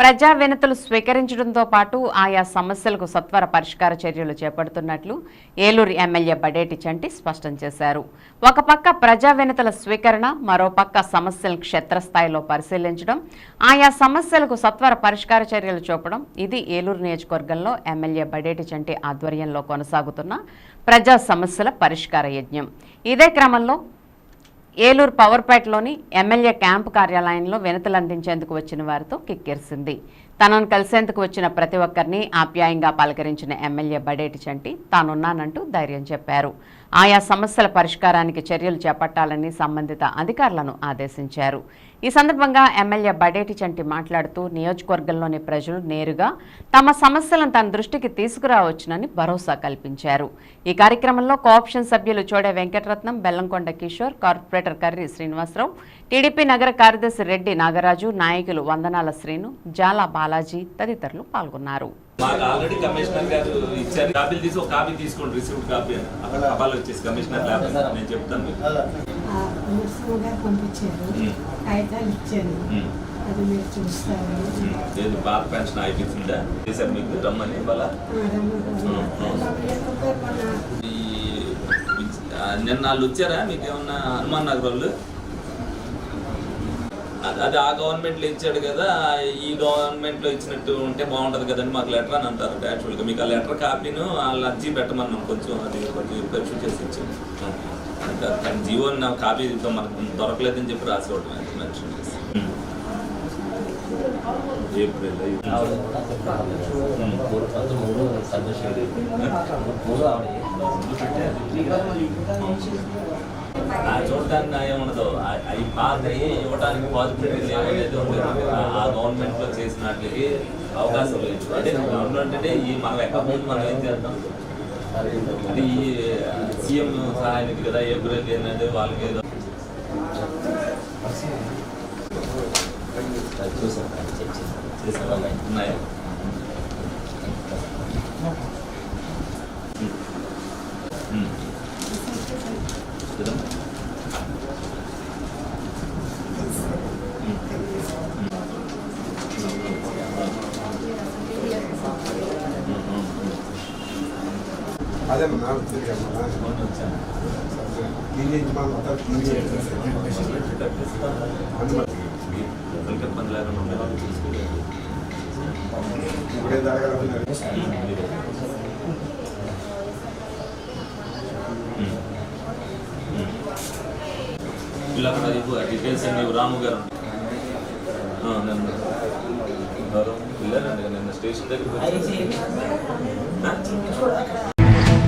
ప్రజా వినతులు స్వీకరించడంతో పాటు ఆయా సమస్యలకు సత్వర పరిష్కార చర్యలు చేపడుతున్నట్లు ఏలూరు ఎమ్మెల్యే బడేటి చంటి స్పష్టం చేశారు. ఒక పక్క ప్రజా వినతుల స్వీకరణ మరోపక్క సమస్యలను క్షేత్రస్థాయిలో పరిశీలించడం ఆయా సమస్యలకు సత్వర పరిష్కార చర్యలు చూపడం ఇది ఏలూరు నియోజకవర్గంలో ఎమ్మెల్యే బడేటి చంటి ఆధ్వర్యంలో కొనసాగుతున్న ప్రజా సమస్యల పరిష్కార యజ్ఞం. ఇదే క్రమంలో ఏలూరు పవర్పేటలోని ఎమ్మెల్యే క్యాంపు కార్యాలయంలో వినతులు అందించేందుకు వచ్చిన వారితో కిక్కిరిసింది. తనను కలిసేందుకు వచ్చిన ప్రతి ఒక్కరిని ఆప్యాయంగా పలకరించిన ఎమ్మెల్యే బడేటి చంటి తానున్నానంటూ ధైర్యం చెప్పారు. ఆయా సమస్యల పరిష్కారానికి చర్యలు చేపట్టాలని సంబంధిత అధికారులను ఆదేశించారు. ఈ సందర్భంగా ఎమ్మెల్యే బడేటి చంటి మాట్లాడుతూ నియోజకవర్గంలోని ప్రజలు నేరుగా తమ సమస్యలను తన దృష్టికి తీసుకురావచ్చునని భరోసా కల్పించారు. ఈ కార్యక్రమంలో కోఆప్షన్ సభ్యులు చోడే వెంకటరత్నం బెల్లంకొండ కిషోర్ కార్పొరేటర్ కర్రి శ్రీనివాసరావు టీడీపీ నగర కార్యదర్శి రెడ్డి నాగరాజు నాయకులు వందనాల శ్రీను జాలా బాలాజీ తదితరులు పాల్గొన్నారు. మాకు ఆల్రెడీ కమిషనర్ గారు ఇచ్చారు. కాపీలు తీసి ఒక కాపీ తీసుకోండి రిసీవ్డ్ కాపీ అని. అక్కడ కపాలు వచ్చేసి కమిషనర్ ల్యాబ్ నేను చెప్తాను మీకు. ఆ నరసింహ గారు పంపించారు. ఉమ్. కాగితాలు ఇచ్చాను ఉమ్, అది మీరు చూస్తారు. ఉమ్. ఏది పాత పెన్షన్ అయిపోయిందా? చేశారు మీకు రమ్మని వాళ్ళ నిన్న వాళ్ళు వచ్చారా? మీకు ఏమన్నా హనుమాన్ నగర్ వాళ్ళు? అది- అది ఆ గవర్నమెంట్లో ఇచ్చాడు కదా ఈ గవర్నమెంట్లో ఇచ్చినట్టు ఉంటే బాగుంటుంది కదండి మాకు లెటర్ అని అంటారు యాక్చువల్గా మీకు ఆ లెటర్ కాపీను వాళ్ళ అర్జీ పెట్టమన్నాం కొంచెం అది కొంచెం పరీక్ష చేసి ఇచ్చాను అంటే కానీ జీవో నా కాపీ మనకు దొరకలేదని చెప్పి రాసి ఇవ్వడం మెన్షన్ చేసి ఏప్రిల్ ఆ చూడటానికి నా ఉండదు. అవి పాత్ర ఇవ్వడానికి పాజిబిలిటీ ఏమనేది ఉండదు. ఆ- ఆ గవర్నమెంట్లో చేసినట్లకి అవకాశం లేదు. అంటే గవర్నమెంట్ అంటే ఈ మనం ఎక్కడ మనం ఏం చేద్దాం? అది ఈ సీఎం సహాయానికి కదా ఏప్రిల్ ఏంటంటే వాళ్ళకి ఏదో 한국에서 다 들어서 이제 제 상황이 있나요? 음. 음. 그럼? 아들 만나고 들으려 이제 이만 왔다. ఉండేది చూసుకోలేదు. ఇప్పుడే జరగాలన్నారు ఇలా కూడా ఇవ్వు ఆ డీటెయిల్స్ అన్ని రాము గారు ఆ, వెళ్ళారండి నిన్న స్టేషన్ దగ్గర